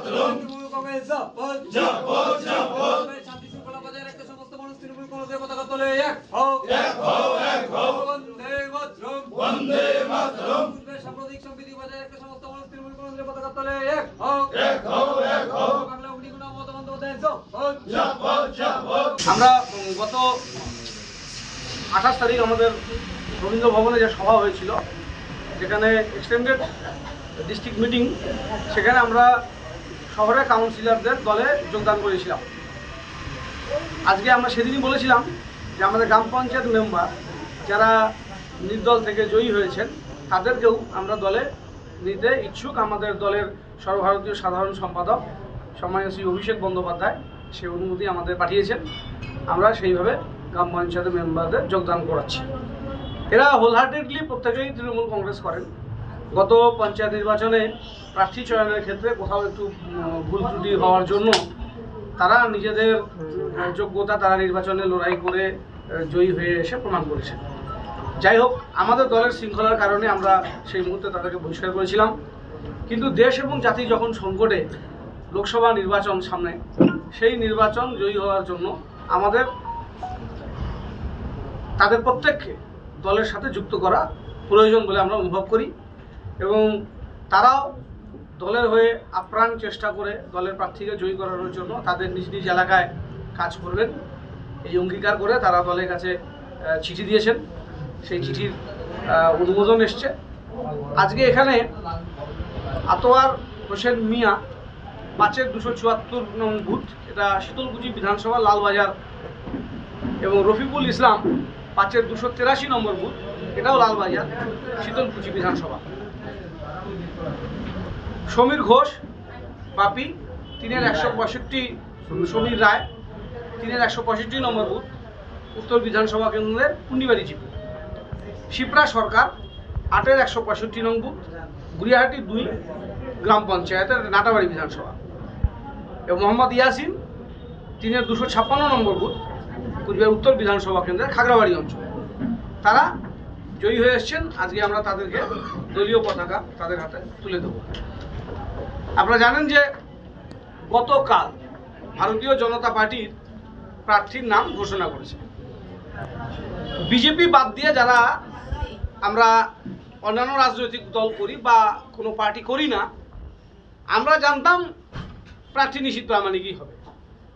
Trinamool Congress Japan Japan Japan শান্তি শৃঙ্খলা বজায় রাখতে সমস্ত মানুষ তৃণমূল কংগ্রেসের পতাকা তোলে। এক হও এক হও এক হও। বন্দে মাতরম। বন্দে মাতরম। সাম্প্রদায়িক সম্প্রীতি বজায় রাখতে সমস্ত মানুষ তৃণমূল কংগ্রেসের পতাকা তোলে। এক হও। এক হও এক হও। Bangla উন্নিগুণা Mamata Bandyopadhyay Japan Japan Japan আমরা গত আঠাশ তারিখ আমাদের রবীন্দ্র ভবনে যে সভা হয়েছিল যেখানে এক্সটেন্ডেড ডিস্ট্রিক্ট মিটিং সেখানে আমরা শহরের কাউন্সিলরদের দলে যোগদান করেছিলাম। আজকে আমরা সেদিনই বলেছিলাম যে আমাদের গ্রাম পঞ্চায়েত মেম্বার যারা নির্দল থেকে জয়ী হয়েছেন, তাদেরকেও আমরা দলে নিতে ইচ্ছুক আমাদের দলের সর্বভারতীয় সাধারণ সম্পাদক সম্মানীয় শ্রী অভিষেক বন্দ্যোপাধ্যায়, সে অনুমতি আমাদের পাঠিয়েছেন। আমরা সেইভাবে গ্রাম পঞ্চায়েতের মেম্বারদের যোগদান করাচ্ছি। এরা হোলহার্টেডলি প্রত্যেকেই তৃণমূল কংগ্রেস করেন। গত পঞ্চায়েত নির্বাচনে প্রার্থী চয়নের ক্ষেত্রে কোথাও একটু ভুল ত্রুটি হওয়ার জন্য তারা নিজেদের যোগ্যতা তারা নির্বাচনে লড়াই করে জয়ী হয়ে এসে প্রমাণ করেছে। যাই হোক, আমাদের দলের শৃঙ্খলার কারণে আমরা সেই মুহূর্তে তাদেরকে বহিষ্কার করেছিলাম। কিন্তু দেশ এবং জাতি যখন সংকটে লোকসভা নির্বাচন সামনে, সেই নির্বাচন জয়ী হওয়ার জন্য আমাদের, তাদের প্রত্যেককে দলের সাথে যুক্ত করা প্রয়োজন বলে আমরা অনুভব করি। এবং তারাও দলের হয়ে আপ্রাণ চেষ্টা করে দলের প্রার্থীকে জয়ী করানোর জন্য তাদের নিজ নিজ এলাকায় কাজ করবেন এই অঙ্গীকার করে তারা দলের কাছে চিঠি দিয়েছেন। সেই চিঠির অনুমোদন এসছে। আজকে এখানে আতোয়ার হোসেন মিয়া পাঁচের দুশো চুয়াত্তর নং বুথ, এটা শীতলকুচি বিধানসভা লালবাজার এবং রফিকুল ইসলাম পাঁচের দুশো তেরাশি নম্বর বুথ, এটাও লালবাজার, শীতলকুচি বিধানসভা। সমীর ঘোষ বাপি তিনের একশো পঁয়ষট্টি সমীর রায়, তিনের একশো পঁয়ষট্টি নম্বর বুথ, উত্তর বিধানসভা কেন্দ্রের পুন্ডিবাড়ি জিপি। শিপ্রা সরকার, আটের একশো পঁয়ষট্টি নং বুথ, গুড়িয়াহাটি দুই গ্রাম পঞ্চায়েতের নাটাবাড়ি বিধানসভা। এবং মোহাম্মদ ইয়াসিন, তিনের দুশো ছাপ্পান্ন নম্বর বুথ, কুচবিহার উত্তর বিধানসভা কেন্দ্রের খাগড়াবাড়ি অঞ্চল। তারা জয়ী হয়ে এসছেন, আজকে আমরা তাদেরকে দলীয় পতাকা তাদের হাতে তুলে দেব। আপনারা জানেন যে গতকাল ভারতীয় জনতা পার্টির প্রার্থীর নাম ঘোষণা করেছে। বিজেপি বাদ দিয়ে যারা আমরা অন্যান্য রাজনৈতিক দল করি বা কোনো পার্টি করি না, আমরা জানতাম প্রার্থী নিশ্চিত প্রামাণিকই হবে।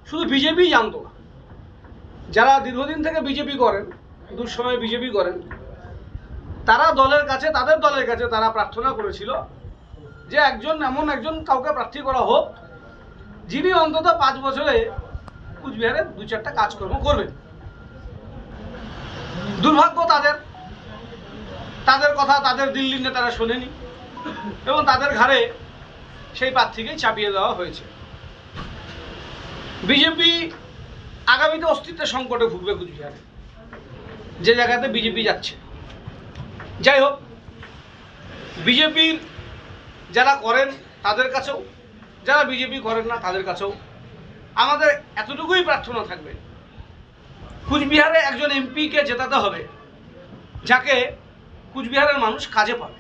শুধু বিজেপি জানতো না। যারা দীর্ঘদিন থেকে বিজেপি করেন দুঃসময় বিজেপি করেন, তারা দলের কাছে, তাদের দলের কাছে তারা প্রার্থনা করেছিল যে একজন এমন একজন কাউকে প্রার্থী করা হোক, যিনি অন্তত পাঁচ বছরে কুচবিহারে দু চারটা কাজকর্ম করবেন। দুর্ভাগ্য তাদের। তাদের কথা তাদের দিল্লির নেতারা শোনেনি এবং তাদের ঘাড়ে সেই প্রার্থীকেই চাপিয়ে দেওয়া হয়েছে। বিজেপি আগামীতে অস্তিত্বের সংকটে ভুগবে কুচবিহারে। যে জায়গাতে বিজেপি যাচ্ছে। যাই হোক, বিজেপির যারা করেন তাদের কাছেও, যারা বিজেপি করেন না তাদের কাছেও আমাদের এতটুকুই প্রার্থনা থাকবে। কুচবিহারে একজন এমপিকে জেতাতে হবে, যাকে কুচবিহারের মানুষ কাজে পাবে,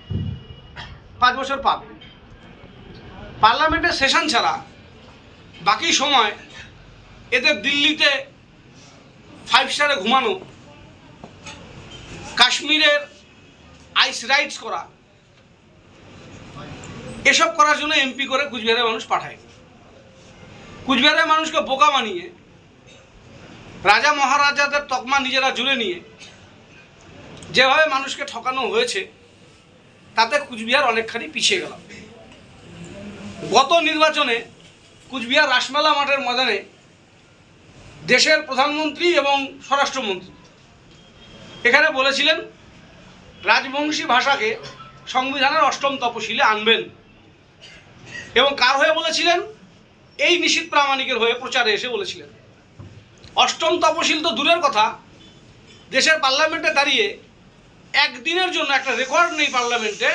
পাঁচ বছর পাবে। পার্লামেন্টের সেশন ছাড়া বাকি সময় এদের দিল্লিতে ফাইভ স্টারে ঘুমানো, কাশ্মীরের আইস রাইডস করা এসব করার জন্য এমপি করে কুচবিহারের মানুষ পাঠায়। কুচবিহারের মানুষকে বোকা বানিয়ে, রাজা মহারাজাদের তকমা নিজেরা জুড়ে নিয়ে যেভাবে মানুষকে ঠকানো হয়েছে, তাতে কুচবিহার অনেকখানি পিছিয়ে গেল গত নির্বাচনে কুচবিহার রাসমেলা মাঠের ময়দানে দেশের প্রধানমন্ত্রী এবং স্বরাষ্ট্রমন্ত্রী এখানে বলেছিলেন, রাজবংশী ভাষাকে সংবিধানের অষ্টম তপশিলে আনবেন। এবং কার হয়ে বলেছিলেন? এই নিশীত প্রামাণিকের হয়ে প্রচারে এসে বলেছিলেন। অষ্টম তপশিল তো দূরের কথা। দেশের পার্লামেন্টে দাঁড়িয়ে একদিনের জন্য একটা রেকর্ড নেই পার্লামেন্টে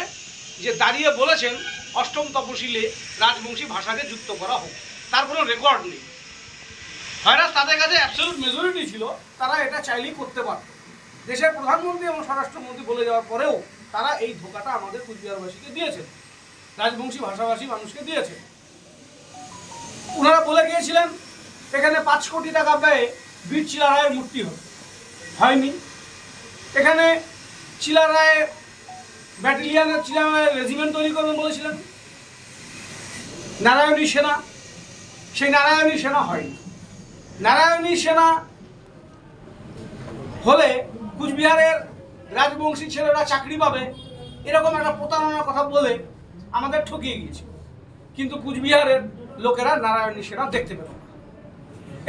যে দাঁড়িয়ে বলেছেন অষ্টম তপশিলে রাজবংশী ভাষাকে যুক্ত করা হোক। তার কোনো রেকর্ড নেই। ভাইরাস তাদের কাছে অ্যাবসলিউট মেজরিটি ছিল, তারা এটা চাইলেই করতে পারত। দেশের প্রধানমন্ত্রী এবং স্বরাষ্ট্রমন্ত্রী বলে যাওয়ার পরেও তারা এই ধোকাটা আমাদের কুচবিহারবাসীকে দিয়েছেন। রাজবংশী ভাষাভাষী মানুষকে দিয়েছে। ওনারা বলে গিয়েছিলেন, এখানে পাঁচ কোটি টাকা ব্যয়ে বীর চিলারায়ের মূর্তি হয়নি। এখানে চিলারায় ব্যাটালিয়ানের চিলারায় রেজিমেন্ট তৈরি করবেন বলেছিলেন। নারায়ণী সেনা, সেই নারায়ণী সেনা হয়নি। নারায়ণী সেনা হলে কুচবিহারের রাজবংশী ছেলেরা চাকরি পাবে, এরকম একটা প্রতারণার কথা বলে আমাদের ঠকিয়ে গিয়েছে। কিন্তু কুচবিহারের লোকেরা নারায়ণী সেনা দেখতে পেল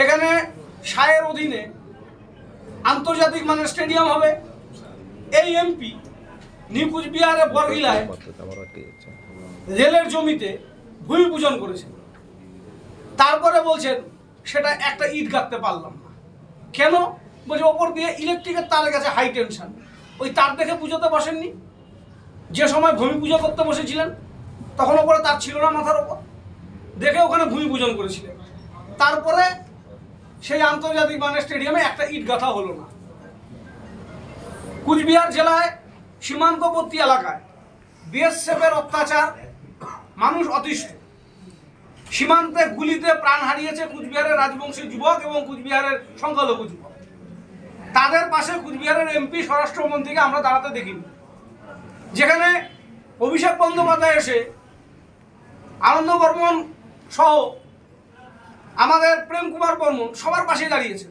এখানে সায়ের অধীনে আন্তর্জাতিক মানের স্টেডিয়াম হবে। এই এমপি নিউ কুচবিহারে বরগিলায় রেলের জমিতে ভূমি পূজন করেছেন তারপরে বলছেন, সেটা একটা ইট গাঁথতে পারলাম না। কেন? বলছে, ওপর দিয়ে ইলেকট্রিকের তার গেছে, হাই টেনশন। ওই তার দেখে পুজোতে বসেননি? যে সময় ভূমি পুজো করতে বসেছিলেন তখন ওপরে তার ছিল না মাথার ওপর। দেখে ওখানে ভূমি পূজন করেছিলেন তারপরে সেই আন্তর্জাতিক মানের স্টেডিয়ামে একটা ইট গাঁথা হলো না। কুচবিহার জেলায় সীমান্তবর্তী এলাকায় বিএসএফের অত্যাচার, মানুষ অতিষ্ঠ। সীমান্তে গুলিতে প্রাণ হারিয়েছে কুচবিহারের রাজবংশী যুবক এবং কুচবিহারের সংখ্যালঘু যুবক। তাদের পাশে কুচবিহারের এমপি, স্বরাষ্ট্রমন্ত্রীকে আমরা দাঁড়াতে দেখিনি। যেখানে অভিষেক বন্দ্যোপাধ্যায় এসে আনন্দ বর্মন সহ আমাদের প্রেম কুমার বর্মন সবার পাশে দাঁড়িয়েছে।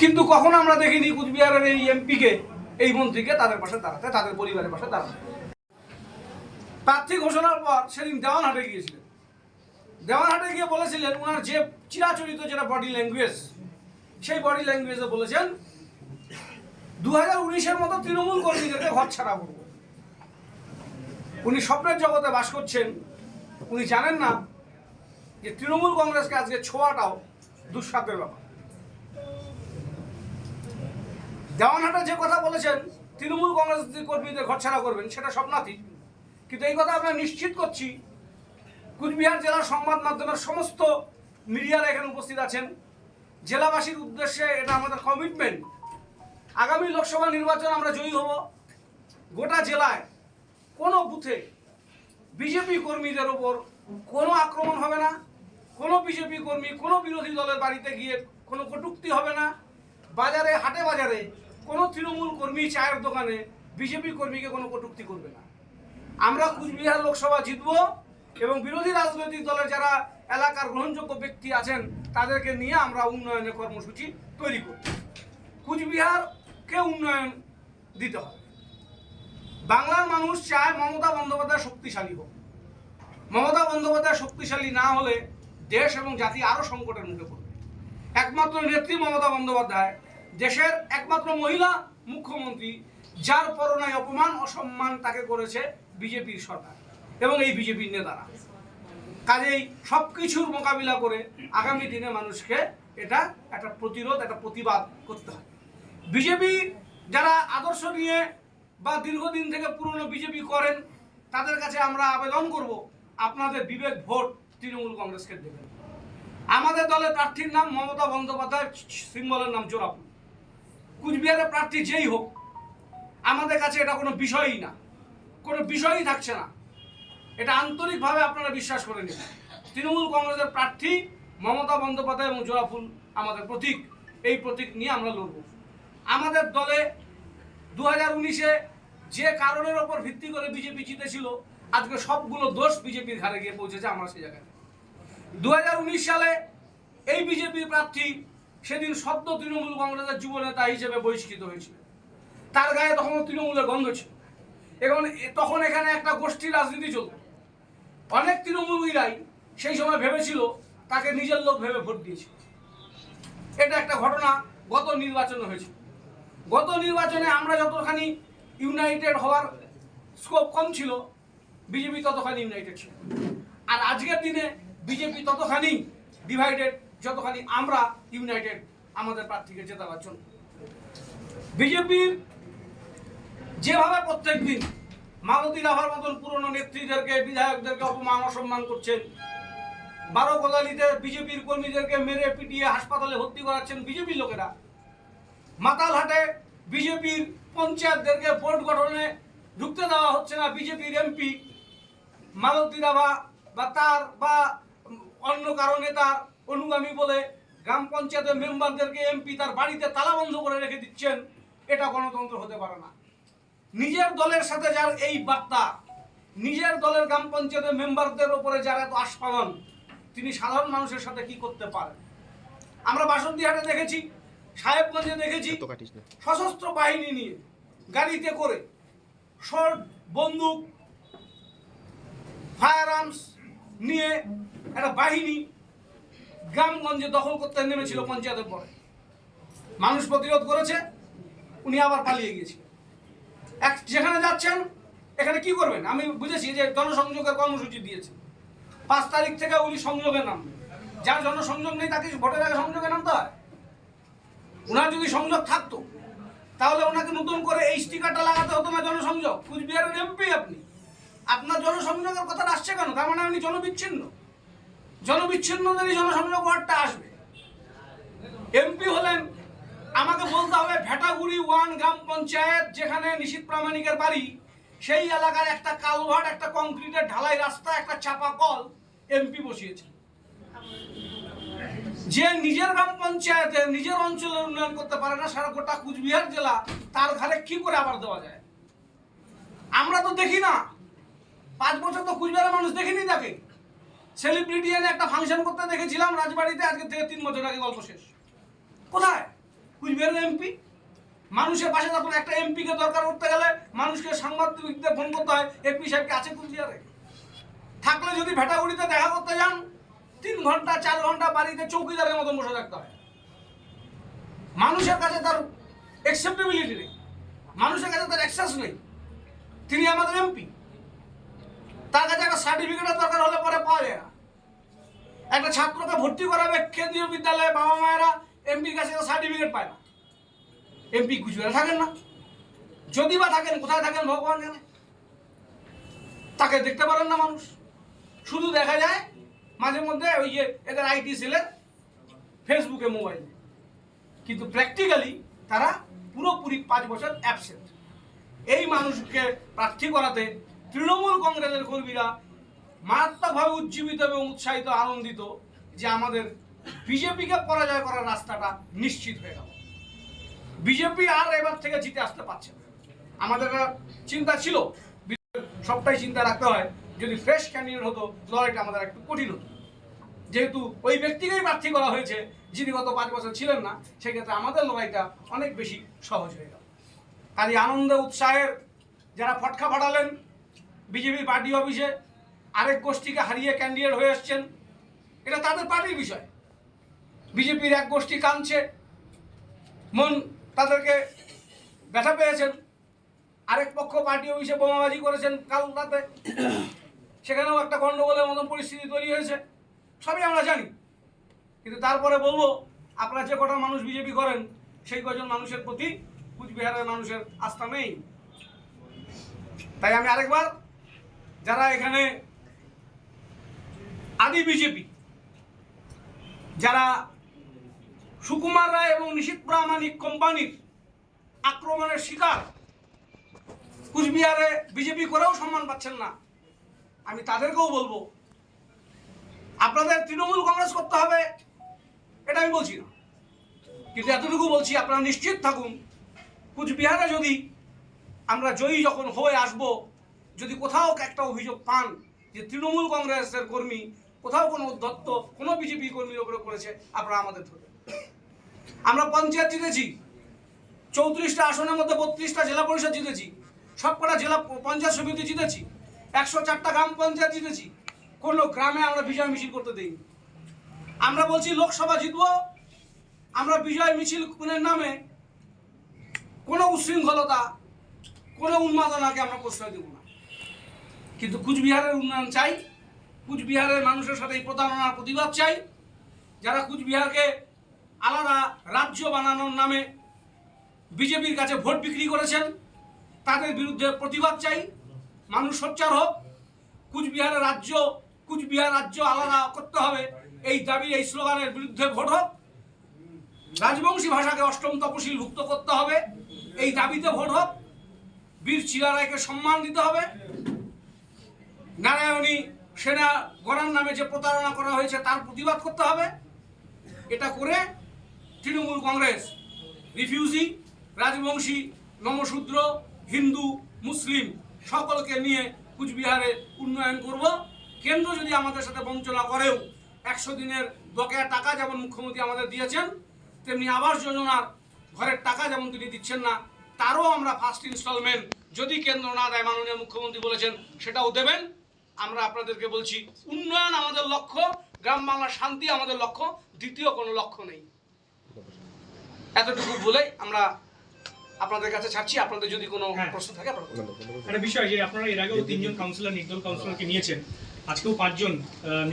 কিন্তু কখনো আমরা দেখিনি কুচবিহারের এই এমপিকে, এই মন্ত্রীকে তাদের পাশে দাঁড়াতে, তাদের পরিবারের পাশে দাঁড়াতে। প্রার্থী ঘোষণার পর সেদিন দেওয়ানহাটে গিয়েছিলেন। দেওয়ানহাটে গিয়ে বলেছিলেন ওনার যে চিরাচরিত যেটা বডি ল্যাঙ্গুয়েজ সেই বডি ল্যাঙ্গুয়েজে বলেছেন দু হাজার উনিশের মতো তৃণমূল কর্মীদেরকে ঘর ছাড়া করব। উনি স্বপ্নের জগতে বাস করছেন। উনি জানেন না যে তৃণমূল কংগ্রেসকে আজকে ছোঁয়াটাও দুঃসাধ্যের ব্যাপার। দেওয়ানহাটে যে কথা বলেছেন, তৃণমূল কংগ্রেস কর্মীদের ঘর ছাড়া করবেন, সেটা স্বপ্নাতীত কিন্তু এই কথা আমরা নিশ্চিত করছি, কুচবিহার জেলার সংবাদ মাধ্যমের সমস্ত মিডিয়ারা এখানে উপস্থিত আছেন। জেলাবাসীর উদ্দেশ্যে এটা আমাদের কমিটমেন্ট আগামী লোকসভা নির্বাচন আমরা জয়ী হব। গোটা জেলায় কোনো বুথে বিজেপি কর্মীদের ওপর কোনো আক্রমণ হবে না, কোনো বিজেপি কর্মী, কোনো বিরোধী দলের বাড়িতে গিয়ে কোনো কটূক্তি হবে না। বাজারে, হাটে বাজারে কোনো তৃণমূল কর্মী চায়ের দোকানে বিজেপি কর্মীকে কোনো কটূক্তি করবে না। আমরা কুচবিহার লোকসভা জিতব এবং বিরোধী রাজনৈতিক দলের যারা এলাকার গ্রহণযোগ্য ব্যক্তি আছেন, তাদেরকে নিয়ে আমরা উন্নয়নের কর্মসূচি তৈরি করব। কুচবিহারকে উন্নয়ন দিতে হবে। বাংলার মানুষ চায় মমতা বন্দ্যোপাধ্যায় শক্তিশালী হোক। মমতা বন্দ্যোপাধ্যায় শক্তিশালী না হলে দেশ এবং জাতি আরও সংকটের মুখে পড়বে। একমাত্র নেত্রী মমতা বন্দ্যোপাধ্যায়, দেশের একমাত্র মহিলা মুখ্যমন্ত্রী, যার পরনায় অপমান, অসম্মান তাকে করেছে বিজেপির সরকার এবং এই বিজেপির নেতারা। কাজেই সব কিছুর মোকাবিলা করে আগামী দিনে মানুষকে এটা একটা প্রতিরোধ, একটা প্রতিবাদ করতে হয় বিজেপি যারা আদর্শ নিয়ে বা দীর্ঘদিন থেকে পুরনো বিজেপি করেন, তাদের কাছে আমরা আবেদন করব, আপনাদের বিবেক ভোট তৃণমূল কংগ্রেসকে দেবেন। আমাদের দলের প্রার্থীর নাম মমতা বন্দ্যোপাধ্যায়, সিম্বলের নাম জোড়াফুল কুচবিহারের প্রার্থী যেই হোক, আমাদের কাছে এটা কোনো বিষয়ই না, কোনো বিষয়ই থাকছে না। এটা আন্তরিকভাবে আপনারা বিশ্বাস করে নেবেন। তৃণমূল কংগ্রেসের প্রার্থী মমতা বন্দ্যোপাধ্যায় এবং জোড়াফুল আমাদের প্রতীক। এই প্রতীক নিয়ে আমরা লড়ব। আমাদের দলে দু হাজার উনিশে যে কারণের ওপর ভিত্তি করে বিজেপি জিতেছিল, আজকে সবগুলো দোষ বিজেপির ঘাড়ে গিয়ে পৌঁছেছে আমরা সেই জায়গায়। দু হাজার উনিশ সালে এই বিজেপির প্রার্থী সেদিন সদ্য তৃণমূল কংগ্রেসের যুব নেতা হিসেবে বহিষ্কৃত হয়েছিল। তার গায়ে তখন তৃণমূলের গন্ধ ছিল। এবং তখন এখানে একটা গোষ্ঠী রাজনীতি চলত। অনেক তৃণমূলীরাই সেই সময় ভেবেছিল তাকে নিজের লোক ভেবে ভোট দিয়েছিল। এটা একটা ঘটনা গত নির্বাচনে হয়েছিল। গত নির্বাচনে আমরা যতখানি ইউনাইটেড হওয়ার স্কোপ কম ছিল বিজেপি ততখানি ইউনাইটেড ছিল। আর আজকের দিনে বিজেপি ততখানি ডিভাইডেড যতখানি আমরা ইউনাইটেড আমাদের প্রার্থীকে জেতাবার জন্য। বিজেপির যেভাবে প্রত্যেক দিন মালতী রাভার মতন পুরনো নেত্রীদেরকে, বিধায়কদেরকে অপমান, অসম্মান করছেন, বারো গোদালিতে বিজেপির কর্মীদেরকে মেরে পিটিয়ে হাসপাতালে ভর্তি করাচ্ছেন বিজেপির লোকেরা মাতালহাটে বিজেপির পঞ্চায়েতদেরকে বোর্ড গঠনে ঢুকতে দেওয়া হচ্ছে না বিজেপির এমপি মালতী রাভা বা তার বা অন্য কারণে তার অনুগামী বলে গ্রাম পঞ্চায়েতের মেম্বারদেরকে এমপি তার বাড়িতে তালাবন্ধ করে রেখে দিচ্ছেন, এটা গণতন্ত্র হতে পারে না। নিজের দলের সাথে যার এই বার্তা, নিজের দলের গ্রাম পঞ্চায়েতের মেম্বারদের ওপরে যারা এত আশ তিনি সাধারণ মানুষের সাথে কি করতে পারেন? আমরা বাসন্তীহাটে দেখেছি সাহেবগঞ্জে দেখেছি সশস্ত্র বাহিনী নিয়ে গাড়িতে করে শর্ট বন্দুক ফায়ার আর্মস নিয়ে একটা বাহিনী গ্রামগঞ্জে দখল করতে নেমেছিল পঞ্চায়েতের পরে। মানুষ প্রতিরোধ করেছে উনি আবার পালিয়ে গিয়েছিলেন এক যেখানে যাচ্ছেন এখানে কি করবেন? আমি বুঝেছি যে জনসংযোগের কর্মসূচি দিয়েছে। পাঁচ তারিখ থেকে উনি সংযোগে নামবেন। যার জনসংযোগ নেই তাকে ভোটের আগে সংযোগে নামতে হয়? ওনার যদি সংযোগ থাকতো, তাহলে ওনাকে নতুন করে এই স্টিকারটা লাগাতে হতো না জনসংযোগ। কুচবিহারের এমপি আপনি। আপনার জনসংযোগের কথাটা আসছে কেন? তার মানে আপনি জনবিচ্ছিন্ন। জনবিচ্ছিন্নদেরই জনসংযোগ ওয়ার্ডটা আসবে এমপি হলেন আমাকে বলতে হবে ভেটাগুড়ি ওয়ান গ্রাম পঞ্চায়েত, যেখানে নিশীত প্রামাণিকের বাড়ি। সেই এলাকার একটা কালভার্ট, একটা কংক্রিটের ঢালাই রাস্তা, একটা চাপা কল এমপি বসিয়েছে যে নিজের গ্রাম পঞ্চায়েতে, নিজের অঞ্চলের উন্নয়ন করতে পারে না, সারা গোটা কুচবিহার জেলা তার ঘরে কি করে আবার দেওয়া যায়? আমরা তো দেখি না। পাঁচ বছর তো কুচবিহারের মানুষ দেখিনি তাকে। সেলিব্রিটি এনে একটা ফাংশন করতে দেখেছিলাম রাজবাড়িতে, আজকে থেকে তিন বছর আগে গল্প শেষ। কোথায়? কুচবিহারের এমপি মানুষের পাশে যখন একটা এমপিকে দরকার করতে গেলে মানুষকে সাংবাদিকদের ফোন করতে হয় এমপি সাহেবকে আছে কুচবিহারে? থাকলে যদি ভেটাগুড়িতে দেখা করতে যান তিন ঘণ্টা, চার ঘণ্টা বাড়িতে চৌকিদারের মতন বসে থাকতে হয়। মানুষের কাছে তার অ্যাকসেপ্টেবিলিটি নেই। মানুষের কাছে তার অ্যাক্সেস নেই। তিনি আমাদের এমপি তার কাছে একটা সার্টিফিকেটের দরকার হলে পরে পাওয়া যায় না। একটা ছাত্রকে ভর্তি করাবে কেন্দ্রীয় বিদ্যালয়ে বাবা মায়েরা এমপির কাছে সার্টিফিকেট পায় না। এমপি কুচবিহারে থাকেন না। যদি বা থাকেন, কোথায় থাকেন, ভগবান জানে। তাকে দেখতে পারেন না মানুষ। শুধু দেখা যায় মাঝে মধ্যে ওই যে এদের আইটি সেলের ফেসবুকে মোবাইলে কিন্তু প্র্যাকটিক্যালি তারা পুরোপুরি পাঁচ বছর অ্যাবসেন্ট এই মানুষকে প্রার্থী করাতে তৃণমূল কংগ্রেসের কর্মীরা মারাত্মকভাবে উজ্জীবিত এবং উৎসাহিত, আনন্দিত যে আমাদের বিজেপিকে পরাজয় করার রাস্তাটা নিশ্চিত হয়ে গেল। বিজেপি আর এবার থেকে জিতে আসতে পারছে না। আমাদের চিন্তা ছিল, সবটাই চিন্তা রাখতে হয়, যদি ফ্রেশ ক্যান্ডিডেট হতো, লড়াইটা আমাদের একটু কঠিন হতো। যেহেতু ওই ব্যক্তিকেই প্রার্থী করা হয়েছে, যিনি গত পাঁচ বছর ছিলেন না, সেক্ষেত্রে আমাদের লড়াইটা অনেক বেশি সহজ হয়ে গেল। কাজে আনন্দ, উৎসাহের যারা ফটকা ফাটালেন, বিজেপি পার্টি অফিসে আরেক গোষ্ঠীকে হারিয়ে ক্যান্ডিডেট হয়ে এসছেন এটা তাদের পার্টির বিষয়। বিজেপির এক গোষ্ঠী কাঁদছে, মন তাদেরকে ব্যথা পেয়েছেন, আরেক পক্ষ পার্টি অফিসে বোমাবাজি করেছেন কাল রাতে সেখানেও একটা গণ্ডগোলের মতন পরিস্থিতি তৈরি হয়েছে। সবই আমরা জানি। কিন্তু তারপরে বলব, আপনারা যে কটা মানুষ বিজেপি করেন, সেই কজন মানুষের প্রতি কুচবিহারের মানুষের আস্থা নেই। তাই আমি আরেকবার, যারা এখানে আদি বিজেপি, যারা সুকুমার রায় এবং নিশীত প্রামাণিক কোম্পানির আক্রমণের শিকার, কুচবিহারে বিজেপি করেও সম্মান পাচ্ছেন না। আমি তাদেরকেও বলব আপনাদের তৃণমূল কংগ্রেস করতে হবে, এটা আমি বলছি না। কিন্তু এতটুকু বলছি, আপনারা নিশ্চিত থাকুন, কুচবিহারে যদি আমরা জয়ী যখন হয়ে আসব, যদি কোথাও একটা অভিযোগ পান যে তৃণমূল কংগ্রেসের কর্মী, কোথাও কোনো দত্ত, কোনো বিজেপি কর্মীর উপরে করেছে আপনারা আমাদের ধরবেন। আমরা পঞ্চায়েত জিতেছি, চৌত্রিশটা আসনের মধ্যে বত্রিশটা জেলা পরিষদ জিতেছি, সবকটা জেলা পঞ্চায়েত সমিতি জিতেছি, একশো চারটা গ্রাম পঞ্চায়েত জিতেছি কোনো গ্রামে আমরা বিজয় মিছিল করতে দিই আমরা বলছি, লোকসভা জিতবো। আমরা বিজয় মিছিল কোনের নামে কোনো উশৃঙ্খলতা, কোনো উন্মাদনাকে আমরা প্রশ্রয় দেব না। কিন্তু কুচবিহারের উন্নয়ন চাই, কুচবিহারের মানুষের সাথে এই প্রতারণার প্রতিবাদ চাই। যারা কুচবিহারকে আলাদা রাজ্য বানানোর নামে বিজেপির কাছে ভোট বিক্রি করেছেন, তাদের বিরুদ্ধে প্রতিবাদ চাই। মানুষ সোচ্চার হোক, কুচবিহারের রাজ্য কুচবিহার রাজ্য আলাদা করতে হবে। এই দাবি, এই স্লোগানের বিরুদ্ধে ভোট হোক। রাজবংশী ভাষাকে অষ্টম তপশিল ভুক্ত করতে হবে। এই দাবিতে ভোট হোক। বীর চিলারায়কে সম্মান দিতে হবে। নারায়ণী সেনা গড়ার নামে যে প্রতারণা করা হয়েছে, তার প্রতিবাদ করতে হবে। এটা করে Trinamool Congress refugee, Rajbanshi, Namasudra, Hindu, Muslim সকলকে নিয়ে কুচবিহারে উন্নয়ন করব। কেন্দ্র যদি আমাদের সাথে বঞ্চনা করেও একশো দিনের বকেয়া টাকা যেমন মুখ্যমন্ত্রী আমাদের দিয়েছেন তেমনি আবাস যোজনার ঘরের টাকা যেমন তিনি দিচ্ছেন না তারও আমরা ফার্স্ট ইনস্টলমেন্ট যদি কেন্দ্র না দেয় মাননীয় মুখ্যমন্ত্রী বলেছেন সেটাও দেবেন। আমরা আপনাদেরকে বলছি উন্নয়ন আমাদের লক্ষ্য গ্রাম বাংলার শান্তি আমাদের লক্ষ্য দ্বিতীয় কোনো লক্ষ্য নেই। এতটুকু বলে আমরা আপনাদের কাছে ছাড়ছি। আপনাদের যদি কোনো হ্যাঁ। প্রশ্ন থাকে আপনারা বিষয় যে আপনারা এর আগেও তিনজন কাউন্সিলর নির্দল কাউন্সিলরকে নিয়েছেন। আজকেও পাঁচজন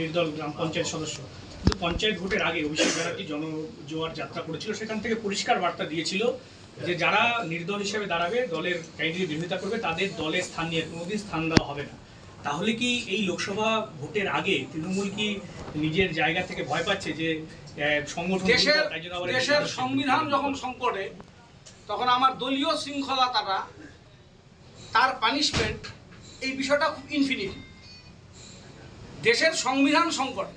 নির্দল গ্রাম পঞ্চায়েত সদস্য। কিন্তু পঞ্চায়েত ভোটের আগে অভিষেক ব্যানার্জি জনজোয়ার যাত্রা করেছিল সেখান থেকে পরিষ্কার বার্তা দিয়েছিল যে যারা নির্দল হিসেবে দাঁড়াবে দলের ক্যান্ডিডেট বিরোধিতা করবে তাদের দলে স্থান নিয়ে কোনোদিন স্থান দেওয়া হবে না। তাহলে কি এই লোকসভা ভোটের আগে তৃণমূল কি নিজের জায়গা থেকে ভয় পাচ্ছে যে সংগঠন দেশের সংবিধান যখন সংকটে তখন আমার দলীয় শৃঙ্খলতাটা তার পানিশমেন্ট এই বিষয়টা খুব ইনফিনিট দেশের সংবিধান সংকটে,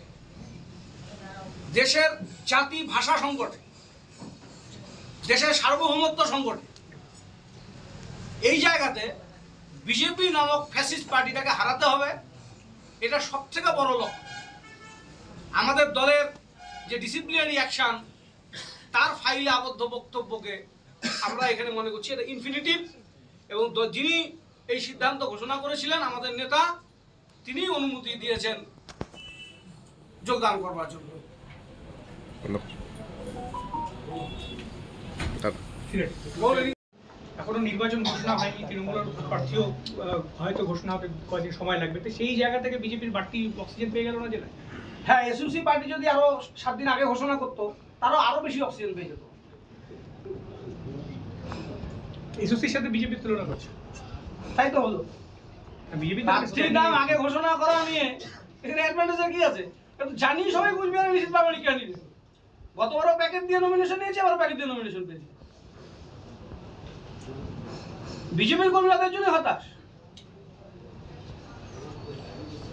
দেশের জাতি ভাষা সংকটে, দেশের সার্বভৌমত্ব সংকটে, এই জায়গাতে বিজেপি নামক ফ্যাসিস্ট পার্টিটাকে হারাতে হবে, এটা সব থেকে বড় লক্ষ্য। আমাদের দলের যে ডিসিপ্লিনারি অ্যাকশন তার ফাইলে আবদ্ধ বক্তব্যকে আমরা এখানে মনে করছি, এটা ইনফিনিটিভ এবং যিনি এই সিদ্ধান্ত ঘোষণা করেছিলেন, আমাদের নেতা তিনি অনুমতি দিয়েছেন যোগদান করবার জন্য। এখনও নির্বাচন ঘোষণা হয়নি তৃণমূলের প্রার্থীও হয়তো ঘোষণা হতে কয়েকদিন সময় লাগবে। তো সেই জায়গা থেকে বিজেপির বাড়তি অক্সিজেন পেয়ে গেল না জেলায়? হ্যাঁ এসইউসি পার্টি যদি আরও সাত দিন আগে ঘোষণা করতো তারও আরও বেশি অক্সিজেন পেয়ে যেত। এসওসির সাথে বিজেপির তুলনা করছে? তাই তো হলো। প্রার্থীর নাম আগে ঘোষণা করা নিয়ে। এখানে অ্যাডভান্টেজের কি আছে? জানি সবাই নিশ্চিত গতবারও প্যাকেট দিয়ে নমিনেশন নিয়েছে আবার প্যাকেট দিয়ে নমিনেশন পেয়েছে। বিজেপির কর্মীরা জন্য হতাশ।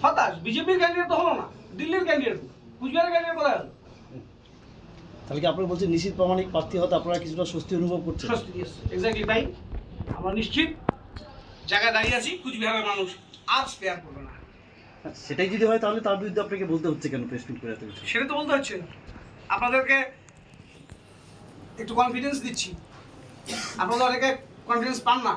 হতাশ। বিজেপির ক্যান্ডিডেট তো হলো না। দিল্লির ক্যান্ডিডেট কুচবিহারের ক্যান্ডিডেট কোথায় হলো তাহলে কি আপনারা বলছেন নিশ্চিত প্রামাণিক প্রার্থী হতে আপনারা কিছুটা স্বস্তি অনুভব করছেন? স্বস্তি এক্স্যাক্টলি তাই আমরা নিশ্চিত জায়গায় দাঁড়িয়ে আছি কুচবিহারের মানুষ আর স্পেয়ার করবে না। সেটাই যদি হয় তাহলে তার বিরুদ্ধে আপনাকে বলতে হচ্ছে কেন প্রেস মিট করে সেটা তো বলতে হচ্ছে। আপনাদেরকে একটু কনফিডেন্স দিচ্ছি। আপনারা অনেকে কনফিডেন্স পান না।